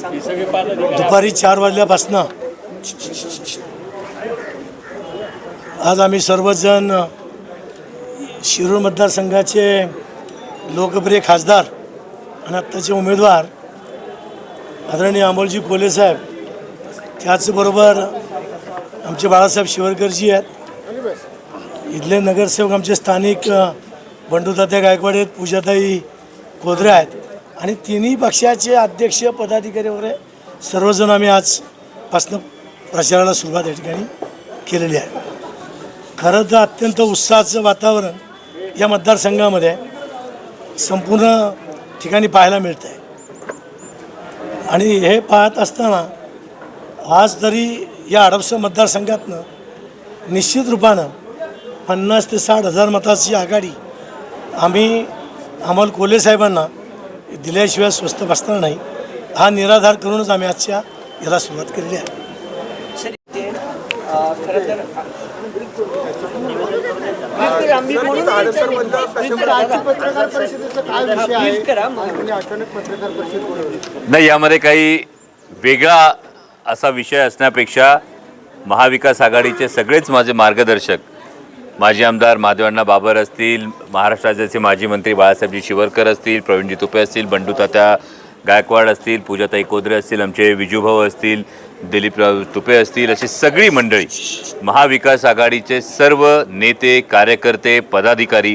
दुपारी चार वाजल्यापासनं आज आम्ही सर्वजण शिरूर मतदारसंघाचे लोकप्रिय खासदार आणि आत्ताचे उमेदवार आदरणीय अमोलजी कोले साहेब त्याचबरोबर आमचे बाळासाहेब शिवरकरजी आहेत. इथले नगरसेवक आमचे स्थानिक बंडूदात्या गायकवाड आहेत पूजाताई कोदरे आहेत. आणि तिन्ही पक्षाचे अध्यक्ष पदाधिकारी वगैरे सर्वजण आम्ही आजपासनं प्रचाराला सुरुवात या ठिकाणी केलेली आहे. खरं तर अत्यंत उत्साहाचं वातावरण या मतदारसंघामध्ये संपूर्ण ठिकाणी पाहायला मिळतं आहे आणि हे पाहत असताना आज तरी या हडपसर मतदारसंघातनं निश्चित रूपानं पन्नास ते साठ हजार मताची आघाडी आम्ही अमोल कोले साहेबांना दिल्याशिवाय स्वस्त बसणार नाही हा निराधार करूनच आम्ही आजच्या याला सुरुवात केलेली आहे. नाही यामध्ये काही वेगळा असा विषय असण्यापेक्षा महाविकास आघाडीचे सगळेच माझे मार्गदर्शक माजी आमदार माधवण्णा बाबर असतील महाराष्ट्र राज्याचे माजी मंत्री बाळासाहेबजी शिवरकर असतील प्रवीणजी तुपे असतील बंडू तात्या गायकवाड असतील पूजाताई कोदरे असतील आमचे विजूभाऊ असतील दिलीप तुपे असतील अशी सगळी मंडळी महाविकास आघाडीचे सर्व नेते कार्यकर्ते पदाधिकारी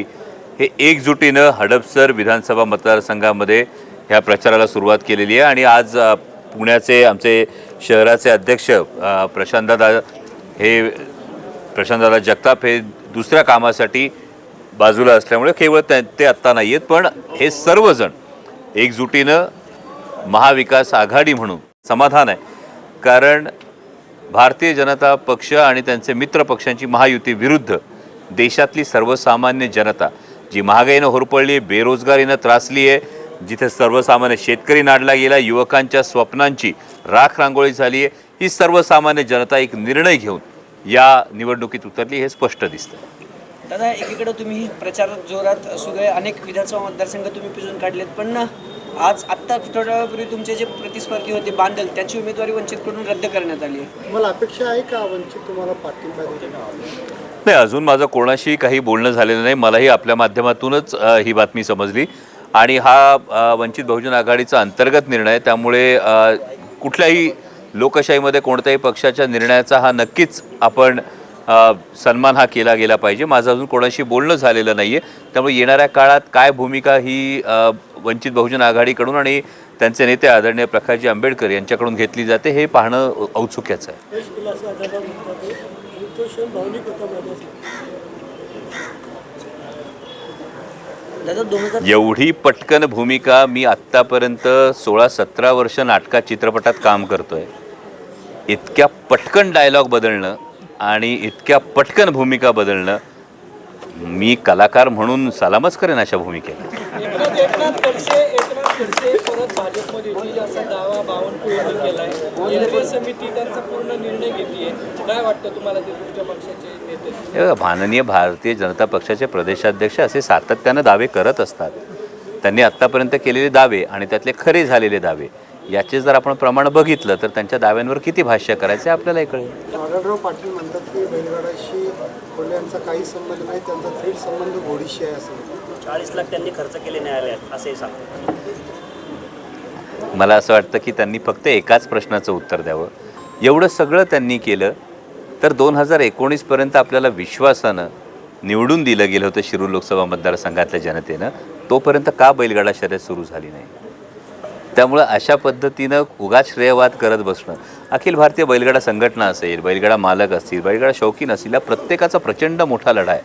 हे एकजुटीनं हडपसर विधानसभा मतदारसंघामध्ये ह्या प्रचाराला सुरुवात केलेली आहे. आणि आज पुण्याचे आमचे शहराचे अध्यक्ष प्रशांतदादा हे प्रशांतदादा जगताप हे दुसऱ्या कामासाठी बाजूला असल्यामुळे केवळ त्या- ते आत्ता नाही आहेत पण हे सर्वजण एकजुटीनं महाविकास आघाडी म्हणून समाधान आहे. कारण भारतीय जनता पक्ष आणि त्यांचे मित्र पक्षांची महायुती विरुद्ध देशातली सर्वसामान्य जनता जी महागाईनं होरपळली आहे बेरोजगारीनं त्रासली आहे जिथे सर्वसामान्य शेतकरी नाडला गेला युवकांच्या स्वप्नांची राख रांगोळी झाली आहे ही सर्वसामान्य जनता एक निर्णय घेऊन या निवडणुकीत उतरली हे स्पष्ट दिसतं दादा एकीकडे तुम्ही प्रचार जोरात सुरू आहे अनेक विधानसभा मतदारसंघ तुम्ही पिजून काढलेत पण ना आज आत्ता थोड्या वेळापूर्वी तुमचे जे प्रतिस्पर्धी होते बांदल त्यांची उमेदवारी वंचितकडून रद्द करण्यात आली आहे. तुम्हाला अपेक्षा आहे का वंचित तुम्हाला पाठिंबा नाही अजून माझं कोणाशी काही बोलणं झालेलं नाही. मलाही आपल्या माध्यमातूनच ही बातमी समजली. आणि हा वंचित बहुजन आघाडीचा अंतर्गत निर्णय. त्यामुळे कुठल्याही लोकशाहीमध्ये कोणत्याही पक्षाच्या निर्णयाचा हा नक्कीच आपण सन्मान हा केला गेला पाहिजे. माझं अजून कोणाशी बोलणं झालेलं नाही आहे त्यामुळे येणाऱ्या काळात काय भूमिका ही वंचित बहुजन आघाडीकडून आणि त्यांचे नेते आदरणीय प्रकाशजी आंबेडकर यांच्याकडून घेतली जाते हे पाहणं औत्सुक्याचं आहे. एवढी पटकन भूमिका मी आत्तापर्यंत सोळा सतरा वर्ष नाटकात चित्रपटात काम करतोय. इतक्या पटकन डायलॉग बदलणं आणि इतक्या पटकन भूमिका बदलणं मी कलाकार म्हणून सलामच करेन अशा भूमिकेला. हे बघा, माननीय भारतीय जनता पक्षाचे प्रदेशाध्यक्ष असे सातत्यानं दावे करत असतात. त्यांनी आत्तापर्यंत केलेले दावे आणि त्यातले खरे झालेले दावे. याचे जर आपण प्रमाण बघितलं तर त्यांच्या दाव्यांवर किती भाष्य करायचे आपल्यालाही कळेल. आढळराव पाटील म्हणतात की बैलगाडाशी कोल्हे यांचा काही संबंध नाही त्यांचा थेट संबंध घोडीशी आहे असं. चाळीस लाख त्यांनी खर्च केले न्यायालयात असंही सांगतो मला असं वाटतं की त्यांनी फक्त एकाच प्रश्नाचं उत्तर द्यावं. एवढं सगळं त्यांनी केलं तर दोन हजार एकोणीसपर्यंत आपल्याला विश्वासानं निवडून दिलं गेलं होतं शिरूर लोकसभा मतदारसंघातल्या जनतेनं. तोपर्यंत का बैलगाडा शर्यत सुरू झाली नाही? त्यामुळं अशा पद्धतीनं उगाच श्रेयवाद करत बसणं. अखिल भारतीय बैलगाडा संघटना असेल बैलगाडा मालक असतील बैलगाडा शौकीन असतील या प्रत्येकाचा प्रचंड मोठा लढा आहे.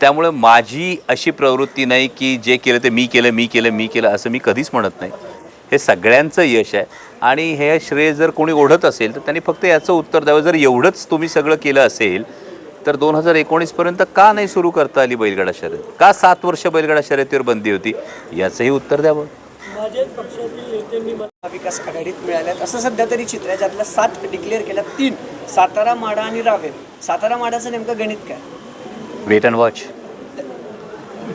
त्यामुळं माझी अशी प्रवृत्ती नाही की जे केलं ते मी केलं मी केलं मी केलं असं मी कधीच म्हणत नाही. हे सगळ्यांचं यश आहे आणि हे श्रेय जर कोणी ओढत असेल तर त्यांनी फक्त याचं उत्तर द्यावं. जर एवढंच तुम्ही सगळं केलं असेल तर दोन हजार एकोणीसपर्यंत का नाही सुरू करता आली बैलगाडा शर्यत? का सात वर्ष बैलगाडा शर्यतीवर बंदी होती? याचंही उत्तर द्यावं. माझ्याच पक्षातील नेत्यांनी विकास आघाडीत मिळाल्यात. असं सध्या तरी चित्र आहे ज्यातल्या सात डिक्लेअर केल्या तीन सातारा माडा आणि रावेर. सातारा माडाचं नेमकं गणित काय? वेट अँड वॉच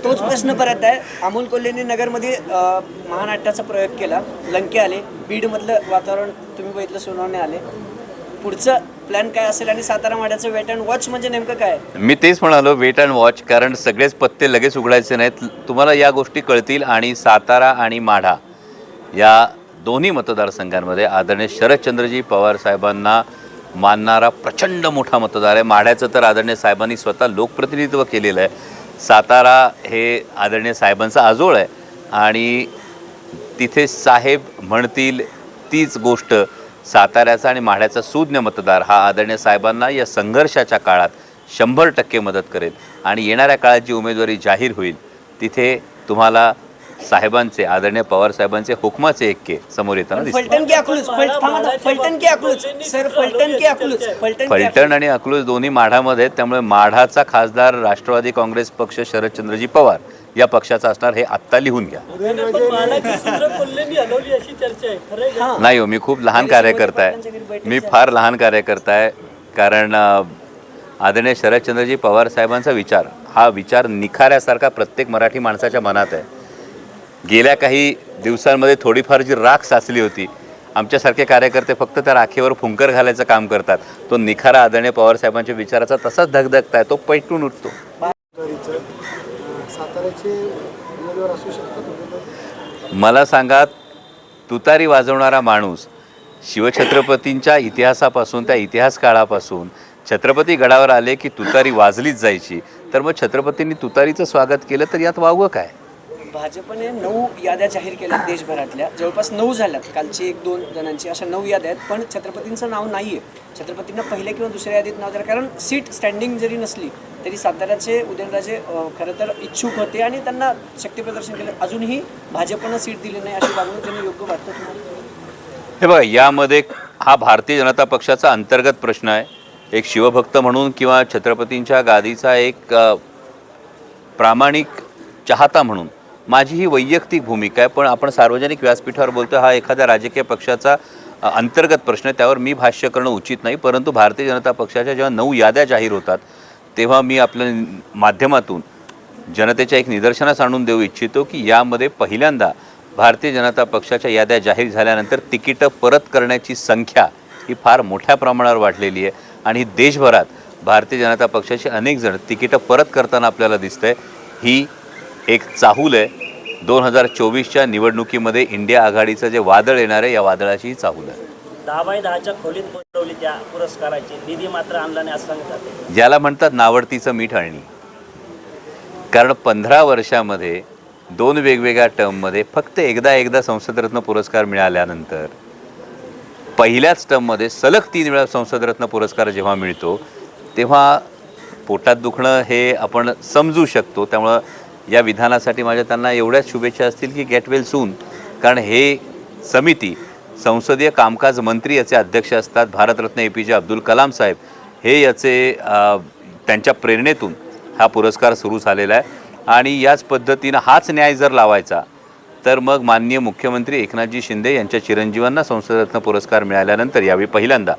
तोच प्रश्न परत आहे. अमोल कोल्हेंनी नगरमध्ये अ, महानाट्याचा प्रयोग केला. लंके आले. बीडमधलं वातावरण तुम्ही बघितलं सोनवणे आले. पुढचं प्लॅन काय असेल आणि सातारा माड्याचं वेट अँड वॉच म्हणजे नेमकं काय? मी तेच म्हणालो वेट अँड वॉच कारण सगळेच पत्ते लगेच उघडायचे नाहीत. तुम्हाला या गोष्टी कळतील आणि सातारा आणि माढा या दोन्ही मतदारसंघांमध्ये आदरणीय शरदचंद्रजी पवार साहेबांना मानणारा प्रचंड मोठा मतदार आहे. माढ्याचं तर आदरणीय साहेबांनी स्वतः लोकप्रतिनिधित्व केलेलं आहे. सातारा हे आदरणीय साहेबांचा आजोळ आहे. आणि तिथे साहेब म्हणतील तीच गोष्ट. साताऱ्याचा आणि माढ्याचा सुज्ञ मतदार हा आदरणीय साहेबांना या संघर्षाच्या काळात शंभर टक्के मदत करेल. आणि येणाऱ्या काळात जी उमेदवारी जाहीर होईल तिथे तुम्हाला साहेबांचे आदरणीय पवार साहेबांचे हुकमाचे एक्के समोर येताना दिसतील. फलटण की अकलूज? फलटण की सर फलटण की अकलूज? फलटण की फलटण आणि अकलूज दोन्ही माढामध्ये आहेत त्यामुळे माढाचा खासदार राष्ट्रवादी काँग्रेस पक्ष शरदचंद्रजी पवार या पक्षाचा असणार हे आत्ता लिहून घ्या? नाही हो. मी खूप लहान कार्यकर्ता आहे. मी फार लहान कार्यकर्ता आहे. कारण आदरणीय शरदचंद्रजी पवार साहेबांचा विचार हा विचार निखाऱ्यासारखा प्रत्येक मराठी माणसाच्या मनात आहे. गेल्या काही दिवसांमध्ये थोडीफार जी राख साचली होती आमच्यासारखे कार्यकर्ते फक्त त्या राखेवर फुंकर घालायचं काम करतात. तो निखारा आदरणीय पवार साहेबांच्या विचाराचा तसाच धगधगता आहे तो पैटून उठतो. उमेदवार असू शकतात मला सांगा तुतारी वाजवणारा माणूस शिवछत्रपतींच्या इतिहासापासून त्या इतिहास काळापासून छत्रपती गडावर आले की तुतारी वाजलीच जायची. तर मग छत्रपतींनी तुतारीचं स्वागत केलं तर यात वावगं काय? भाजपने नऊ याद्या जाहीर केल्या देशभरातल्या. जवळपास नऊ झाल्यात. कालची एक दोन जणांची अशा नऊ याद्या आहेत. पण छत्रपतींचं नाव नाही आहे छत्रपतींना पहिल्या किंवा दुसऱ्या यादीत नाव झालं कारण सीट स्टँडिंग जरी नसली तरी साताऱ्याचे उदयनराजे खरं तर इच्छुक होते आणि त्यांना शक्तीप्रदर्शन केलं. अजूनही भाजपनं सीट दिली नाही अशी वागणूक त्यांनी योग्य वाटतं तुम्हाला? हे बघा यामध्ये हा भारतीय जनता पक्षाचा अंतर्गत प्रश्न आहे. एक शिवभक्त म्हणून किंवा छत्रपतींच्या गादीचा एक प्रामाणिक चाहता म्हणून. माझी ही वैयक्तिक भूमिका आहे पण आपण सार्वजनिक व्यासपीठावर बोलतो हा एखाद्या राजकीय पक्षाचा अंतर्गत प्रश्न आहे. त्यावर मी भाष्य करणं उचित नाही परंतु भारतीय जनता पक्षाच्या जेव्हा नऊ याद्या जाहीर होतात तेव्हा मी आपल्या माध्यमातून जनतेच्या एक निदर्शनास आणून देऊ इच्छितो की यामध्ये पहिल्यांदा भारतीय जनता पक्षाच्या याद्या जाहीर झाल्यानंतर तिकीटं परत करण्याची संख्या ही फार मोठ्या प्रमाणावर वाढलेली आहे. आणि देशभरात भारतीय जनता पक्षाचे अनेक जण तिकीटं परत करताना आपल्याला दिसतंय. ही एक चाहूल आहे. दोन हजार चोवीसच्या निवडणुकीमध्ये इंडिया आघाडीचं जे वादळ येणार आहे या वादळाची ही चाहूल आहे. दहा बाय दहाच्या खोलीत बोलवली त्या पुरस्काराची. निधी मात्र आणला नाही असं सांगत जाते ज्याला म्हणतात नावडतीचं मीठ आणणी कारण पंधरा वर्षामध्ये दोन वेगवेगळ्या टर्ममध्ये फक्त एकदा एकदा संसदरत्न पुरस्कार मिळाल्यानंतर पहिल्याच टर्ममध्ये सलग तीन वेळा संसदरत्न पुरस्कार जेव्हा मिळतो तेव्हा पोटात दुखणं हे आपण समजू शकतो. त्यामुळं या विधानासाठी माझ्या त्यांना एवढ्याच शुभेच्छा असतील की गेट वेल सून कारण हे समिती संसदीय कामकाज मंत्री याचे अध्यक्ष असतात भारतरत्न ए पी जे अब्दुल कलाम साहेब. हे याचे त्यांच्या प्रेरणेतून हा पुरस्कार सुरू झालेला आहे. आणि याच पद्धतीनं हाच न्याय जर लावायचा तर मग माननीय मुख्यमंत्री एकनाथजी शिंदे यांच्या चिरंजीवांना संसदरत्न पुरस्कार मिळाल्यानंतर यावेळी पहिल्यांदा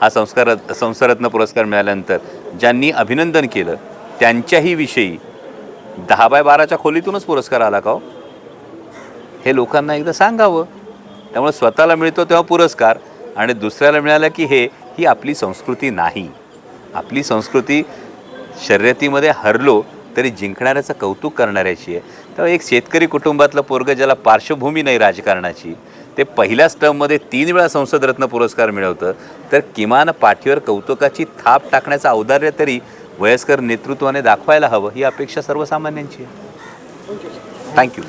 हा संस्कार संसरत्न पुरस्कार मिळाल्यानंतर ज्यांनी अभिनंदन केलं त्यांच्याही विषयी दहा बाय बाराच्या खोलीतूनच पुरस्कार आला का हो? हे लोकांना एकदा सांगावं. त्यामुळे स्वतःला मिळतो तेव्हा पुरस्कार आणि दुसऱ्याला मिळालं की हे ही आपली संस्कृती नाही. आपली संस्कृती शर्यतीमध्ये हरलो तरी जिंकणाऱ्याचं कौतुक करणाऱ्याची आहे. तर एक शेतकरी कुटुंबातलं पोरगं ज्याला पार्श्वभूमी नाही राजकारणाची ते पहिल्याच टर्ममध्ये तीन वेळा संसदरत्न पुरस्कार मिळवतं तर किमान पाठीवर कौतुकाची थाप टाकण्याचं औदार्य तरी वयस्कर नेतृत्वाने दाखवायला हवं ही अपेक्षा सर्वसामान्यांची आहे. थँक्यू